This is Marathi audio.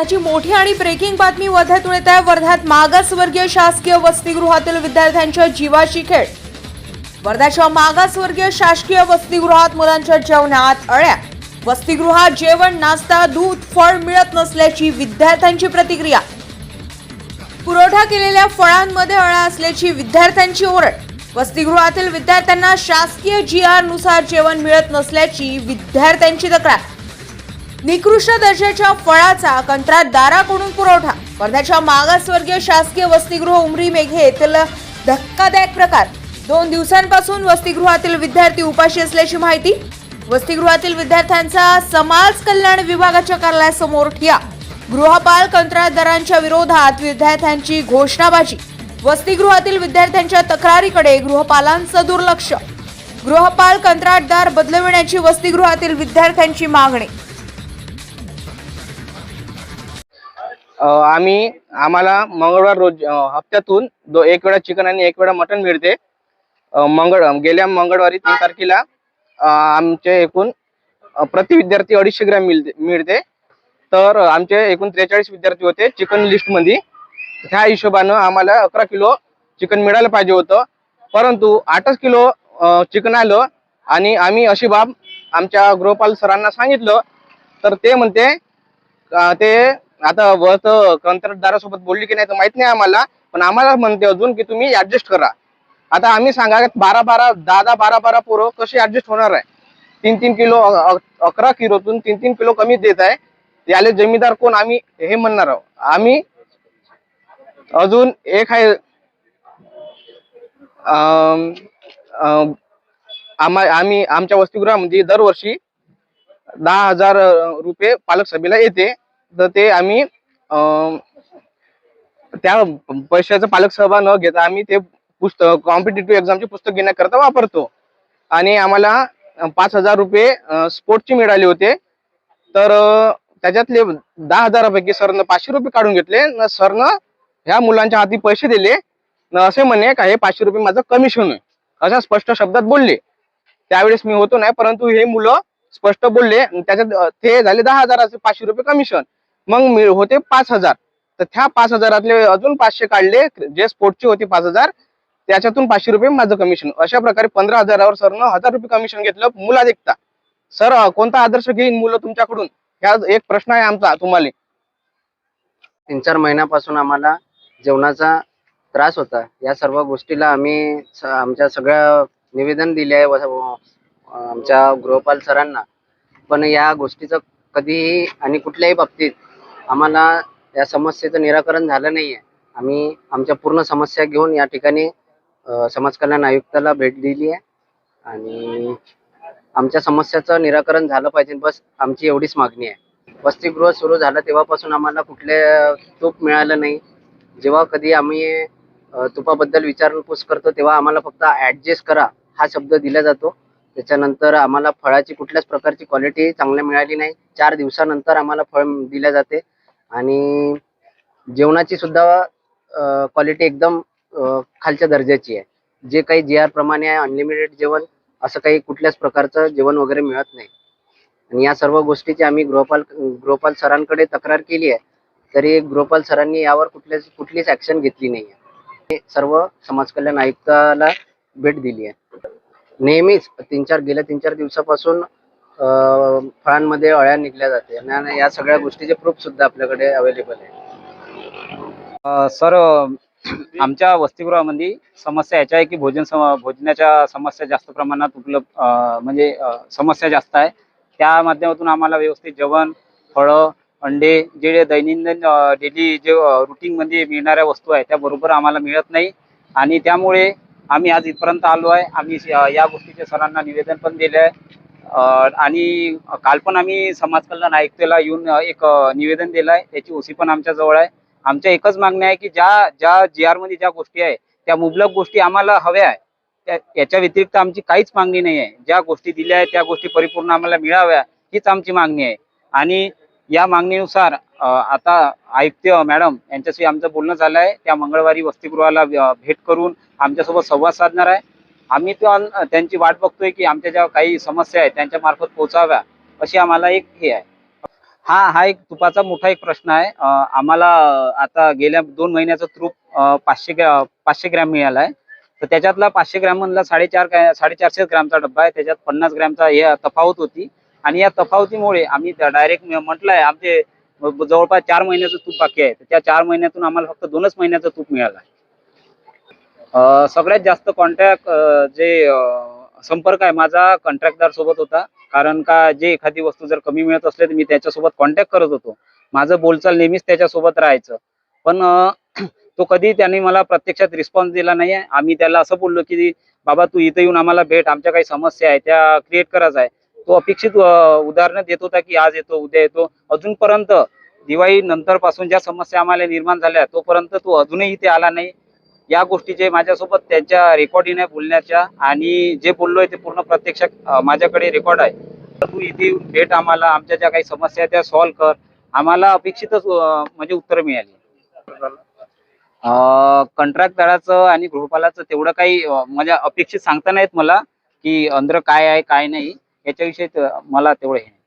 मोठी आणि ब्रेकिंग बातमी वर्ध्यातून येत आहे. वर्ध्यात मागासवर्गीय शासकीय वसतिगृहातील विद्यार्थ्यांच्या जीवाची खेळ. वर्ध्याच्या मागासवर्गीय शासकीय वसतिगृहात मुलांच्या जेवणात अळ्या. वसतिगृहात जेवण नाश्ता दूध फळ मिळत नसल्याची विद्यार्थ्यांची प्रतिक्रिया. पुरवठा केलेल्या फळांमध्ये अळ्या असल्याची विद्यार्थ्यांची ओरड. वसतिगृहातील विद्यार्थ्यांना शासकीय जी आरनुसार जेवण मिळत नसल्याची विद्यार्थ्यांची तक्रार. निकृष्ट दर्जाच्या फळाचा कंत्राटदाराकडून पुरवठा. वर्ध्याच्या मागासवर्गीय शासकीय वसतिगृह उमरी मेघे येथील धक्कादायक प्रकार. दोन दिवसांपासून वसतिगृहातील विद्यार्थी उपाशी असल्याची माहिती. वसतिगृहातील विद्यार्थ्यांचा समाज कल्याण विभागाच्या कार्यालयासमोर ठिया. गृहपाल कंत्राटदारांच्या विरोधात विद्यार्थ्यांची घोषणाबाजी. वसतिगृहातील विद्यार्थ्यांच्या तक्रारीकडे गृहपालांचं दुर्लक्ष. गृहपाल कंत्राटदार बदलविण्याची वसतिगृहातील विद्यार्थ्यांची मागणी. आम्ही आम्हाला मंगळवार रोज हप्त्यातून दो एक वेळा चिकन आणि एक वेळा मटण मिळते. मंगळ गेल्या मंगळवारी तीन तारखेला आमचे एकूण प्रति विद्यार्थी अडीचशे ग्रॅम मिळते मिळते. तर आमचे एकूण त्रेचाळीस विद्यार्थी होते चिकन लिस्टमध्ये त्या हिशोबानं आम्हाला अकरा किलो चिकन मिळायला पाहिजे होतं. परंतु आठच किलो चिकन आलं आणि आम्ही अशी बाब आमच्या गृहपाल सरांना सांगितलं. तर ते म्हणते ते आता बस कंत्राटदारासोबत बोलली की नाही तर माहीत नाही आम्हाला पण आम्हाला म्हणते अजून की तुम्ही ऍडजस्ट करा. आता आम्ही सांगा बारा बारा दहा दहा बारा बारा पोरं कशी ऍडजस्ट होणार आहे? तीन तीन किलो अकरा किलोतून तीन तीन किलो कमी देत आहे. याले जमीदार कोण आम्ही हे म्हणणार आहोत. आम्ही अजून एक आहे आम्हा आम्ही आमच्या वसतिगृहामध्ये दरवर्षी दहा हजार रुपये पालक सभेला येते. तर ते आम्ही अं, त्या पैशाचा पालक सहभाग न घेता आम्ही ते पुस्तक कॉम्पिटेटिव्ह एक्झामचे पुस्तक घेण्याकरता वापरतो. आणि आम्हाला पाच हजार रुपये स्पोर्टचे मिळाले होते. तर त्याच्यातले दहा हजारापैकी सरनं पाचशे रुपये काढून घेतले. न सरनं ह्या मुलांच्या हाती पैसे दिले. न असे म्हणे का हे पाचशे रुपये माझं कमिशन आहे. अशा स्पष्ट शब्दात बोलले. त्यावेळेस मी होतो नाही परंतु हे मुलं स्पष्ट बोलले. आणि त्याच्यात ते झाले दहा हजाराचे पाचशे रुपये कमिशन मग मी होते पाच हजार. तर त्या पाच हजारातले अजून पाचशे काढले जे स्पोर्टचे होते पाच हजार त्याच्यातून पाचशे रुपये माझं कमिशन अशा प्रकारे पंधरा हजारावर सरनं हजार रुपये कमिशन घेतलं मुला देखता सर कोणता आदर्श घेईन मुलं तुमच्याकडून? ह्या एक प्रश्न आहे आमचा तुम्हाला. तीन चार महिन्यापासून आम्हाला जेवणाचा त्रास होता. या सर्व गोष्टीला आम्ही आमच्या सगळ्या निवेदन दिले आहे आमच्या गृहपाल सरांना. पण या गोष्टीचं कधीही आणि कुठल्याही बाबतीत आम्हाला या समस्येचं निराकरण झालं नाही आहे आम्ही आमच्या पूर्ण समस्या घेऊन या ठिकाणी समाज कल्याण आयुक्ताला भेट दिली आहे. आणि आमच्या समस्याचं निराकरण झालं पाहिजे बस आमची एवढीच मागणी आहे. वसतिगृह सुरू झालं तेव्हापासून आम्हाला कुठले तूप मिळालं नाही. जेव्हा कधी आम्ही तुपाबद्दल विचारपूस करतो तेव्हा आम्हाला फक्त ॲडजस्ट करा हा शब्द दिला जातो. त्याच्यानंतर आम्हाला फळाची कुठल्याच प्रकारची क्वालिटी चांगली मिळाली नाही. चार दिवसानंतर आम्हाला फळ दिले जाते. आणि जेवणाची सुद्धा क्वालिटी एकदम खालच्या दर्जाची आहे. जे काही जी आर प्रमाणे आहे अनलिमिटेड जेवण असं काही कुठल्याच प्रकारचं जेवण वगैरे मिळत नाही. आणि या सर्व गोष्टीची आम्ही गृहपाल गृहपाल सरांकडे तक्रार केली आहे. तरी गृहपाल सरांनी यावर कुठल्याच कुठलीच ॲक्शन घेतली नाही आहे सर्व समाज कल्याण आयुक्ताला भेट दिली आहे. नेहमीच तीन चार गेल्या तीन चार दिवसापासून फळांमध्ये अळ्या निघल्या जाते. आणि या सगळ्या गोष्टीचे प्रूफ सुद्धा आपल्याकडे अवेलेबल आहे. सर आमच्या वसतिगृहामध्ये समस्या याच्या आहे की भोजन सम भोजनाच्या समस्या जास्त प्रमाणात उपलब्ध म्हणजे समस्या जास्त आहे. त्या माध्यमातून आम्हाला व्यवस्थित जेवण फळं अंडे जे दैनंदिन डेली जे रुटीनमध्ये मिळणाऱ्या वस्तू आहेत त्याबरोबर आम्हाला मिळत नाही. आणि त्यामुळे आम्ही आज इथपर्यंत आलो आहे. आम्ही या गोष्टीचे सरांना निवेदन पण दिले आहे. आणि काल पण आम्ही समाज कल्याण आयुक्तेला येऊन एक निवेदन दिलं आहे. त्याची ओसी पण आमच्या जवळ आहे. आमच्या एकच मागणी आहे की ज्या ज्या जी आरमध्ये ज्या गोष्टी आहे त्या मुबलक गोष्टी आम्हाला हव्या आहे. त्या याच्या व्यतिरिक्त आमची काहीच मागणी नाही आहे. ज्या गोष्टी दिल्या आहेत त्या गोष्टी परिपूर्ण आम्हाला मिळाव्या हीच आमची मागणी आहे. आणि या मागणीनुसार आता आयुक्त मॅडम यांच्याशी आमचं बोलणं झालं आहे. त्या मंगळवारी वसतिगृहाला भेट करून आमच्यासोबत संवाद साधणार आहे. आम्ही तो त्यांची वाट बघतोय की आमच्या ज्या काही समस्या आहेत त्यांच्या मार्फत पोहोचाव्या अशी आम्हाला एक हे आहे. हा हा एक तुपाचा मोठा एक प्रश्न आहे. आम्हाला आता गेल्या दोन महिन्याचा तूप पाचशे ग्रॅ पाचशे ग्रॅम मिळाला आहे. तर त्याच्यातला पाचशे ग्रॅम म्हणला साडेचार साडेचारशे ग्रॅमचा डब्बा आहे. त्याच्यात पन्नास ग्रॅमचा हे तफावत होती. आणि या तफावतीमुळे आम्ही डायरेक्ट म्हटलंय आमचे जवळपास चार महिन्याचं तूप बाकी आहे. त्या चार महिन्यातून आम्हाला फक्त दोनच महिन्याचं तूप मिळालं आहे. सगळ्यात जास्त कॉन्टॅक्ट जे संपर्क आहे माझा कॉन्ट्रॅक्टदार सोबत होता. कारण का जे एखादी वस्तू जर कमी मिळत असले तर मी त्याच्यासोबत कॉन्टॅक्ट करत होतो. माझं बोलचाल नेहमीच त्याच्यासोबत राहायचं. पण तो कधी त्याने मला प्रत्यक्षात रिस्पॉन्स दिला नाही आहे आम्ही त्याला असं बोललो की बाबा तू इथं येऊन आम्हाला भेट. आमच्या काही समस्या आहे. त्या क्रिएट करायचं आहे. तो अपेक्षित उदाहरण उदाहरणं देत होता की आज येतो उद्या येतो. अजूनपर्यंत दिवाळी नंतर पासून ज्या समस्या आम्हाला निर्माण झाल्या तोपर्यंत तो अजूनही इथे आला नाही. या गोष्टीचे माझ्यासोबत त्यांच्या रेकॉर्डिंग आहे बोलण्याच्या आणि जे बोललोय ते पूर्ण प्रत्यक्षात माझ्याकडे रेकॉर्ड आहे. तर तू इथे भेट आम्हाला आमच्या ज्या काही समस्या त्या सॉल्व्ह कर. आम्हाला अपेक्षितच म्हणजे उत्तर मिळाली. कंत्राटदाराचं आणि गृहपालाचं तेवढं काही म्हणजे अपेक्षित सांगता नाहीत मला की अंदर काय आहे काय नाही. याच्याविषयी मला तेवढं हे नाही.